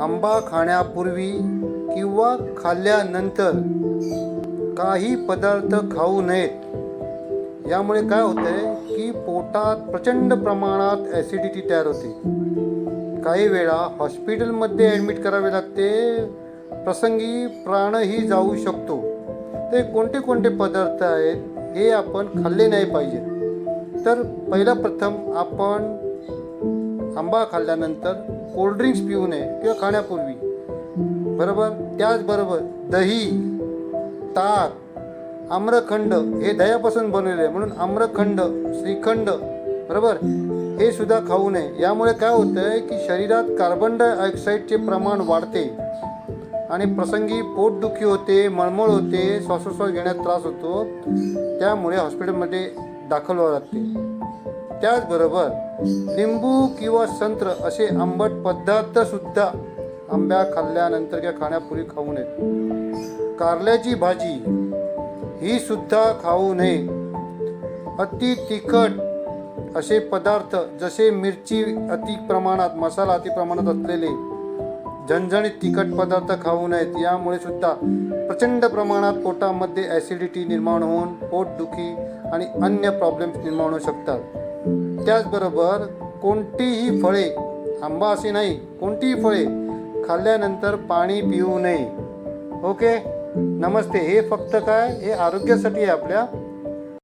आंबा खाण्यापूर्वी किंवा खाल्ल्यानंतर काही पदार्थ खाऊ नयेत. यामुळे काय होतंय की पोटात प्रचंड प्रमाणात ॲसिडिटी तयार होते. काही वेळा हॉस्पिटलमध्ये ॲडमिट करावे लागते. प्रसंगी प्राणही जाऊ शकतो. ते कोणते कोणते पदार्थ आहेत हे आपण खाल्ले नाही पाहिजे. तर पहिला प्रथम आपण आंबा खाल्ल्यानंतर कोल्ड्रिंक्स पिऊ नये किंवा खाण्यापूर्वी. बरोबर? त्याचबरोबर दही ताक आम्रखंड हे दह्यापासून बनवलेले आहे. म्हणून आम्रखंड श्रीखंड बरोबर? हे सुद्धा खाऊ नये. यामुळे काय होतं आहे की शरीरात कार्बन डायऑक्साईडचे प्रमाण वाढते. आणि प्रसंगी पोटदुखी होते मळमळ होते श्वासोश्वास घेण्यात त्रास होतो. त्यामुळे हॉस्पिटलमध्ये दाखल व्हावं लागते. त्याचबरोबर लिंबू किंवा संत्र असे आंबट पदार्थ सुद्धा आंब्या खाल्ल्यानंतर किंवा खाण्यापूर्वी खाऊ नयेत. कारल्याची भाजी ही सुद्धा खाऊ नये. अति तिखट असे पदार्थ जसे मिरची अति प्रमाणात मसाला अति प्रमाणात असलेले झणझणीत तिखट पदार्थ खाऊ नयेत. यामुळे सुद्धा प्रचंड प्रमाणात पोटामध्ये ॲसिडिटी निर्माण होऊन पोटदुखी आणि अन्य प्रॉब्लेम्स निर्माण होऊ शकतात. त्याचबरोबर कोणतीही फळे आंबा असे नाही कोणतीही फळे खाल्ल्यानंतर पाणी पिऊ नये. ओके? नमस्ते. हे फक्त काय? हे आरोग्यासाठी आहे आपल्या